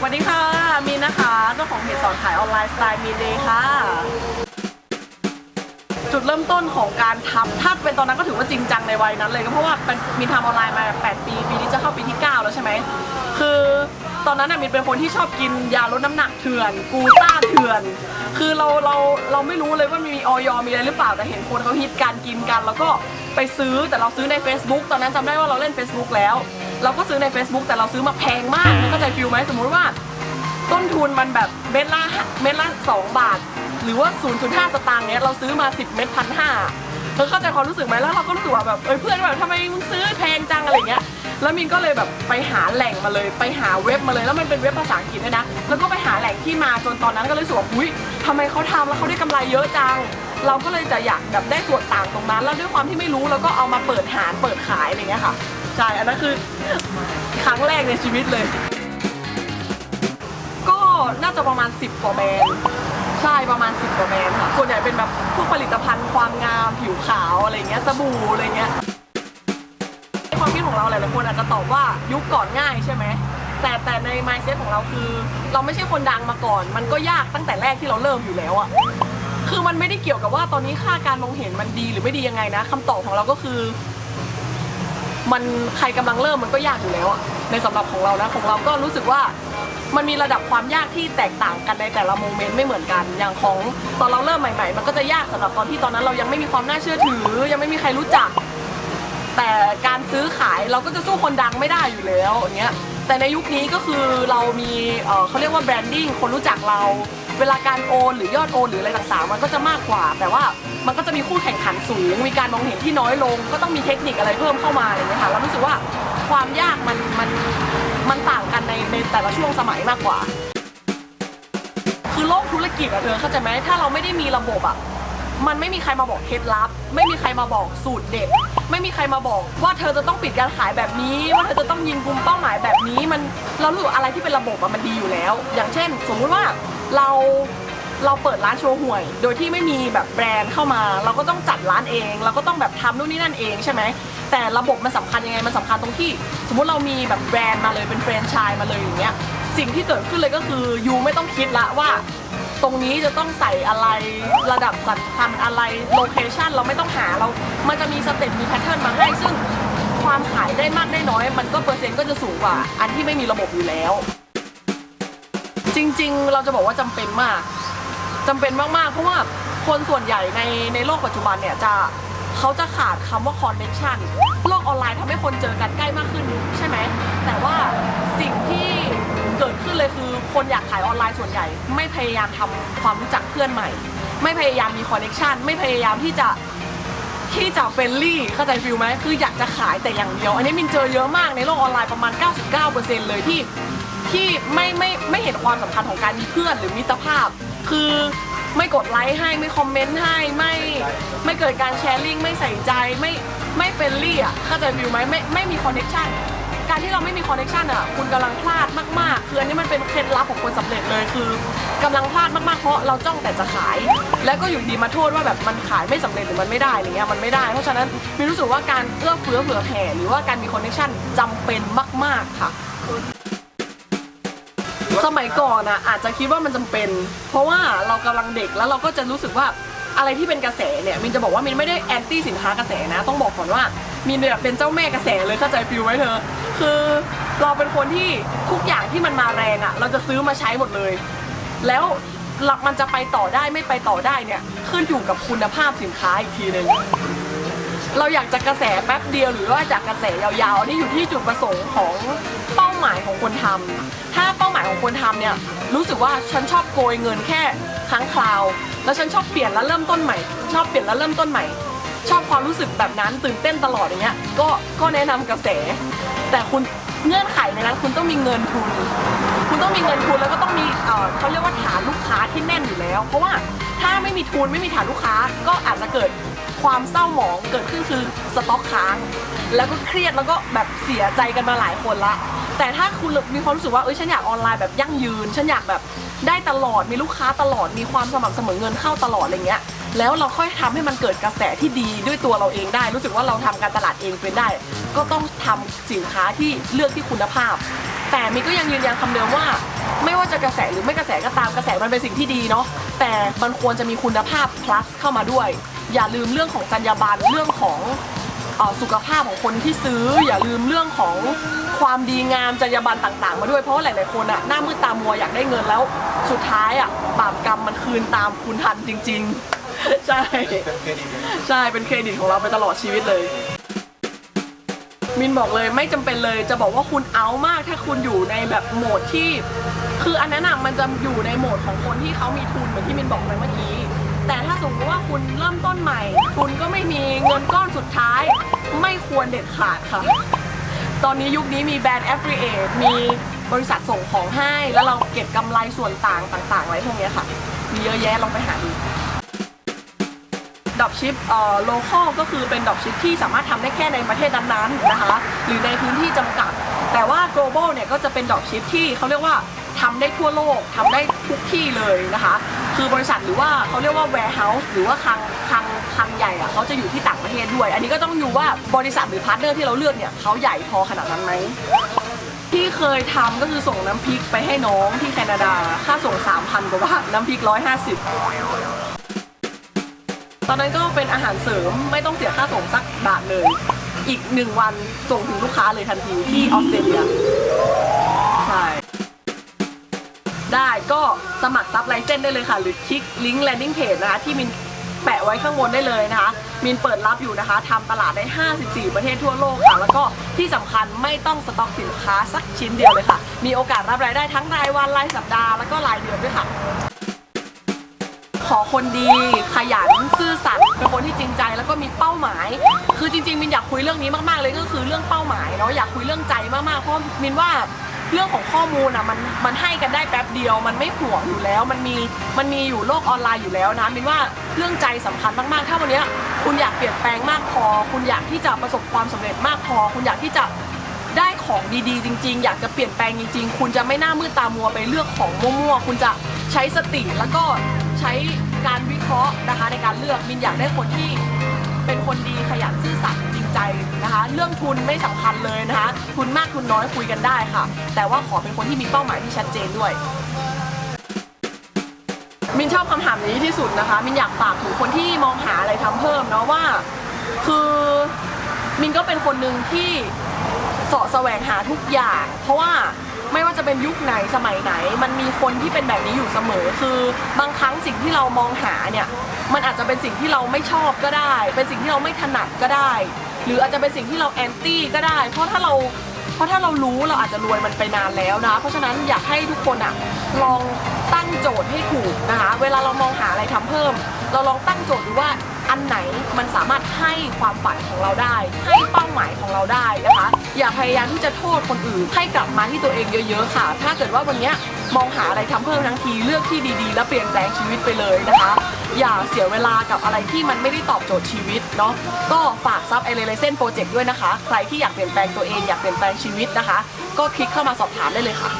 สวัสดีค่ะ มีนนะคะเจ้าของเพจสอนขายออนไลน์สไตล์มีเดย์ค่ะ จุดเริ่มต้นของการทำถ้าเป็นตอนนั้นก็ถือว่าจริงจังในวัยนั้นเลยก็เพราะว่าเป็นมีทำออนไลน์มา 8 ปี ปีนี้จะเข้าปีที่ 9 แล้วใช่ไหม คือตอนนั้นน่ะมินเป็นคนที่ชอบกินยาลดน้ำหนักเถื่อน กูต้าเถื่อน คือเราเราเราไม่รู้เลยว่ามีออยมีอะไรหรือเปล่าแต่เห็นคนเขาฮิตการกินกัน แล้วก็ไปซื้อแต่เราซื้อใน Facebook ตอนนั้นจำได้ว่าเราเล่น Facebook แล้ว เราก็ซื้อใน Facebook แต่เราซื้อมาแพงมากเข้าใจฟิลไหมสมมุติว่า ต้นทุนมันแบบเม็ดละเม็ดละสองบาท หรือว่า 0.5 สตางค์เนี้ยเราซื้อมา 10 เม็ดพันห้าเธอเข้าใจความรู้สึกไหมแล้วเราก็รู้สึกว่าแบบเอ้ยเพื่อนแบบทำไมมึงซื้อแพงจังอะไรเงี้ยแล้วมินก็เลยแบบไปหาแหล่งมาเลย ไปหาเว็บมาเลยแล้วมันเป็นเว็บภาษาอังกฤษด้วยนะ แล้วก็ไปหาแหล่งที่มาจนตอนนั้นก็เลยรู้สึกว่าอุ้ยทำไมเขาทำแล้วเขาได้กำไรเยอะจัง เราก็เลยจะอยากแบบได้ส่วนต่างตรงนั้น แล้วด้วยความที่ไม่รู้เราก็เอามาเปิดหารเปิดขายอะไรเงี้ยค่ะ ใช่ อันนั้นคือครั้งแรกในชีวิตเลย ก็น่าจะประมาณ 10 กว่าแบรนด์ ใช่ประมาณ 10 กว่าแบรนด์ค่ะ ส่วนใหญ่เป็นแบบพวกผลิตภัณฑ์ความงามผิวขาวอะไรเงี้ย สบู่อะไรเงี้ยความคิดของเราหลายๆคนอาจจะตอบว่ายุคก่อนง่ายใช่ไหม แต่แต่ใน mindset ของเราคือ เราไม่ใช่คนดังมาก่อน มันก็ยากตั้งแต่แรกที่เราเริ่มอยู่แล้วอะคือมันไม่ได้เกี่ยวกับว่าตอนนี้ค่าการมองเห็นมันดีหรือไม่ดียังไงนะคำตอบของเราก็คือ มันใครกำลังเริ่มมันก็ยากอยู่แล้วอะในสำหรับของเรานะของเราก็รู้สึกว่ามันมีระดับความยากที่แตกต่างกันในแต่ละโมเมนต์ไม่เหมือนกัน อย่างของตอนเราเริ่มใหม่ ๆ มันก็จะยากสำหรับตอนที่ตอนนั้นเรายังไม่มีความน่าเชื่อถือ ยังไม่มีใครรู้จัก แต่การซื้อขายเราก็จะสู้คนดังไม่ได้อยู่แล้วอย่างเงี้ยแต่ในยุคนี้ก็คือเรามีเอ่อเขาเรียกว่าแบรนดิ้งคนรู้จักเรา เวลาการโอนหรือยอดโอนหรืออะไรต่างๆ มันก็จะมากกว่า แต่ว่า มันก็จะมีคู่แข่งขันสูง มีการมองเห็นที่น้อยลง ก็ต้องมีเทคนิคอะไรเพิ่มเข้ามาอะไรอย่างเงี้ยค่ะเรารู้สึกว่าความยากมันมันมันต่างกันในในแต่ละช่วงสมัยมากกว่า คือโลกธุรกิจอะเธอเข้าใจไหมถ้าเราไม่ได้มีระบบอะมันไม่มีใครมาบอกเคล็ดลับ ไม่มีใครมาบอกสูตรเด็ด ไม่มีใครมาบอกว่าเธอจะต้องปิดการขายแบบนี้ ว่าเธอจะต้องยิงกลุ่มเป้าหมายแบบนี้ มันเรารู้อะไรที่เป็นระบบอะมันดีอยู่แล้ว อย่างเช่น สมมุติว่าเรา เราเปิดร้านโชว์หวย โดยที่ไม่มีแบบแบรนด์เข้ามา เราก็ต้องจัดร้านเอง เราก็ต้องแบบทำนู่นนี่นั่นเองใช่ไหมแต่ระบบมันสำคัญยังไงมันสำคัญตรงที่ สมมุติเรามีแบบแบรนด์มาเลยเป็นแฟรนไชส์มาเลยอย่างเงี้ยสิ่งที่เกิดขึ้นเลยก็คือยูไม่ต้องคิดละว่า ตรงนี้จะต้องใส่อะไรระดับสันพันอะไรโลเคชันเราไม่ต้องหาเรา มันจะมีสเต็ปมีแพทเทิร์นมาให้ซึ่งความขายได้มากได้น้อย มันก็เปอร์เซ็นต์ก็จะสูงกว่า อันที่ไม่มีระบบอยู่แล้ว จริงๆ เราจะบอกว่าจำเป็นมาก จำเป็นมากๆ เพราะว่าคนส่วนใหญ่ในในโลกปัจจุบันเนี่ยจะเขาจะขาดคำว่าคอนเน c ชันโลกออนไลน์ทำให้คนเจอกันใกล้มากขึ้นใช่ไหม แต่ว่าสิ่งที่เกิดขึ้นเลยคือคนอยากขายออนไลน์ส่วนใหญ่ ไม่พยายามทำความรู้จักเพื่อนใหม่ ไม่พยายามมีคอนเน c ชันไม่พยายามที่จะ ที่จะเฟรนลี่เข้าใจฟิลไหมคืออยากจะขายแต่อย่างเดียว อันนี้มินเจอเยอะมากในโลกออนไลน์ประมาณ 99%เลยที่ที่ไม่ไม่ไม่เห็นความสำคัญของการมีเพื่อนหรือมิตรภาพ คือไม่กดไลค์ให้ไม่คอมเมนต์ให้ไม่ไม่เกิดการแชร์ลิงก์ไม่ใส่ใจไม่ไม่เฟรนลี่อะเข้าใจฟิลไหมไม่ไม่มีคอนเน c ชันการที่เราไม่มีคอนเน c ชันอะคุณกำลังพลาดมากๆคืออันนี้มันเป็นเคล็ดลับของคนสำเร็จเลยคือกำลังพลาดมากๆเพราะเราจ้องแต่จะขาย แล้วก็อยู่ดีมาโทษว่าแบบมันขายไม่สำเร็จหรือมันไม่ได้อะไรเงี้ยมันไม่ได้ เพราะฉะนั้นมีรู้สึกว่าการเอื้อเฟื้อเผื่อแผ่หรือว่าการมีคอนเนคชันจำเป็นมาก ๆค่ะ สมัยก่อนอะอาจจะคิดว่ามันจำเป็น เพราะว่าเรากำลังเด็กแล้วเราก็จะรู้สึกว่าอะไรที่เป็นกระแสเนี่ยมินจะบอกว่ามินไม่ได้แอนตี้สินค้ากระแสนะ ต้องบอกก่อนว่ามินเนี่ยเป็นเจ้าแม่กระแสเลยเข้าใจฟิลไว้เธอ คือเราเป็นคนที่ทุกอย่างที่มันมาแรงอะเราจะซื้อมาใช้หมดเลย แล้วหลักมันจะไปต่อได้ไม่ไปต่อได้เนี่ยขึ้นอยู่กับคุณภาพสินค้าอีกทีหนึ่งเราอยากจะกระแสแป๊บเดียวหรือว่าจากกระแสยาวๆนนี่อยู่ที่จุดประสงค์ของเป้าหมายของคนทำถ้าเป้าหมาย ของคนทำเนี่ยรู้สึกว่าฉันชอบโกยเงินแค่ครั้งคราว แล้วฉันชอบเปลี่ยนแล้วเริ่มต้นใหม่ ชอบเปลี่ยนแล้วเริ่มต้นใหม่ ชอบความรู้สึกแบบนั้นตื่นเต้นตลอดอย่างเงี้ยก็ก็แนะนำกระแส แต่คุณเงื่อนไขในนั้นคุณต้องมีเงินทุน คุณต้องมีเงินทุนแล้วก็ต้องมีเออเขาเรียกว่าฐานลูกค้าที่แน่นอยู่แล้ว เพราะว่าถ้าไม่มีทุนไม่มีฐานลูกค้าก็อาจจะเกิด ความเศร้าหมองเกิดขึ้นคือสต็อกค้าง แล้วก็เครียดแล้วก็แบบเสียใจกันมาหลายคนละ แต่ถ้าคุณมีความรู้สึกว่าเอ้ยฉันอยากออนไลน์แบบยั่งยืน ฉันอยากแบบได้ตลอดมีลูกค้าตลอดมีความสม่ำเสมอเงินเข้าตลอดอะไรเงี้ยแล้วเราค่อยทำให้มันเกิดกระแสที่ดีด้วยตัวเราเองได้ รู้สึกว่าเราทำการตลาดเองเป็นได้ ก็ต้องทำสินค้าที่เลือกที่คุณภาพ แต่มินก็ยังยืนยันคำเดิมว่า ไม่ว่าจะกระแสหรือไม่กระแสก็ตามกระแสมันเป็นสิ่งที่ดีเนาะแต่มันควรจะมีคุณภาพ plus เข้ามาด้วย อย่าลืมเรื่องของจรรยาบรรณเรื่องของสุขภาพของคนที่ซื้อ อย่าลืมเรื่องของความดีงามจรรยาบรรณต่าง ๆ มาด้วยเพราะว่าหลายๆคนอะหน้ามืดตามัวอยากได้เงินแล้ว สุดท้ายอะบาปกรรมมันคืนตามคุณทันจริง ๆ ใช่เป็นเครดิตใช่เป็นเครดิตของเราไปตลอดชีวิตเลยมินบอกเลยไม่จำเป็นเลยจะบอกว่าคุณเอามากถ้าคุณอยู่ในแบบโหมดที่ คืออันนั้นอะมันจะอยู่ในโหมดของคนที่เขามีทุนเหมือนที่มินบอกไปเมื่อกี้ แต่ถ้าสมมติว่าคุณเริ่มต้นใหม่ทุนก็ไม่มีเงินก้อนสุดท้าย ไม่ควรเด็ดขาดค่ะ ตอนนี้ยุคนี้มีแบรนด์ affiliate มีบริษัทส่งของให้ แล้วเราเก็บกำไรส่วนต่างต่างๆไว้พวกนี้ค่ะ มีเยอะแยะลองไปหาดูดอกชิปเอ่อโลคอลก็คือเป็นดอกชิปที่สามารถทำได้แค่ในประเทศนั้นๆนะคะ หรือในพื้นที่จำกัด แต่ว่า global เนี่ยก็จะเป็นดอกชิปที่เขาเรียกว่าทำได้ทั่วโลกทำได้ทุกที่เลยนะคะ คือบริษัทหรือว่าเขาเรียกว่า warehouse หรือว่าคลังคลังคลังใหญ่อะเขาจะอยู่ที่ต่างประเทศด้วย อันนี้ก็ต้องอยู่ว่าบริษัทหรือพาร์ทเนอร์ที่เราเลือกเนี่ยเขาใหญ่พอขนาดนั้นไหมที่เคยทำก็คือส่งน้ำพริกไปให้น้องที่แคนาดา ค่าส่ง 3,000 กว่าบาท น้ำพริก 150 ตอนนั้นก็เป็นอาหารเสริมไม่ต้องเสียค่าส่งสักบาทเลย อีกหนึ่งวันส่งถึงลูกค้าเลยทันทีที่ออสเตรเลีย ใช่ ได้ก็สมัครซับไลเซนได้เลยค่ะ หรือคลิกลิงก์แลนดิ้งเพจนะคะที่มินแปะไว้ข้างบนได้เลยนะคะ มินเปิดรับอยู่นะคะทำตลาดได้ 54 ประเทศทั่วโลกค่ะ แล้วก็ที่สำคัญไม่ต้องสต็อกสินค้าสักชิ้นเดียวเลยค่ะ มีโอกาสรับรายได้ทั้งรายวันรายสัปดาห์แล้วก็รายเดือนด้วยค่ะ ขอคนดีขยันซื่อสัตย์เป็นคนที่จริงใจแล้วก็มีเป้าหมาย คือจริงๆมินอยากคุยเรื่องนี้มากๆเลยก็คือเรื่องเป้าหมายเนาะอยากคุยเรื่องใจมากๆเพราะมินว่า เรื่องของข้อมูลอะมันมันให้กันได้แป๊บเดียว มันไม่ห่วงอยู่แล้ว มันมีมันมีอยู่โลกออนไลน์อยู่แล้วนะมินว่าเรื่องใจสำคัญมากๆ ถ้าวันนี้คุณอยากเปลี่ยนแปลงมากพอ คุณอยากที่จะประสบความสำเร็จมากพอ คุณอยากที่จะได้ของดีๆ จริง ๆ อยากจะเปลี่ยนแปลงจริงๆ คุณจะไม่หน้ามืดตามัวไปเลือกของมั่วๆ คุณจะใช้สติแล้วก็ใช้การวิเคราะห์นะคะในการเลือกมินอยากได้คนที่เป็นคนดีขยันซื่อสัตย์ ใจนะคะ เรื่องทุนไม่สำคัญเลยนะคะ ทุนมากทุนน้อยคุยกันได้ค่ะ แต่ว่าขอเป็นคนที่มีเป้าหมายที่ชัดเจนด้วย มินชอบคำถามนี้ที่สุดนะคะ มินอยากฝากถึงคนที่มองหาอะไรทำเพิ่มเนาะว่า คือมินก็เป็นคนหนึ่งที่เสาะแสวงหาทุกอย่าง เพราะว่าไม่ว่าจะเป็นยุคไหนสมัยไหน มันมีคนที่เป็นแบบนี้อยู่เสมอ คือบางครั้งสิ่งที่เรามองหาเนี่ย มันอาจจะเป็นสิ่งที่เราไม่ชอบก็ได้ เป็นสิ่งที่เราไม่ถนัดก็ได้ หรืออาจจะเป็นสิ่งที่เราแอนตี้ก็ได้ เพราะถ้าเราเพราะถ้าเรารู้เราอาจจะรวยมันไปนานแล้วนะ เพราะฉะนั้นอยากให้ทุกคนอะลองตั้งโจทย์ให้ถูกนะคะ เวลาเรามองหาอะไรทำเพิ่ม เราลองตั้งโจทย์ดูว่าอันไหนมันสามารถให้ความฝันของเราได้ ให้เป้าหมายของเราได้นะคะ อย่าพยายามที่จะโทษคนอื่น ให้กลับมาที่ตัวเองเยอะ ๆ ค่ะ ถ้าเกิดว่าวันนี้มองหาอะไรทำเพิ่มทั้งทีเลือกที่ดีๆ แล้วเปลี่ยนแปลงชีวิตไปเลยนะคะ อย่าเสียเวลากับอะไรที่มันไม่ได้ตอบโจทย์ชีวิต เนาะก็ฝากซับไอเลเซนโปรเจกต์ด้วยนะคะ ใครที่อยากเปลี่ยนแปลงตัวเองอยากเปลี่ยนแปลงชีวิตนะคะ ก็คลิกเข้ามาสอบถามได้เลยค่ะ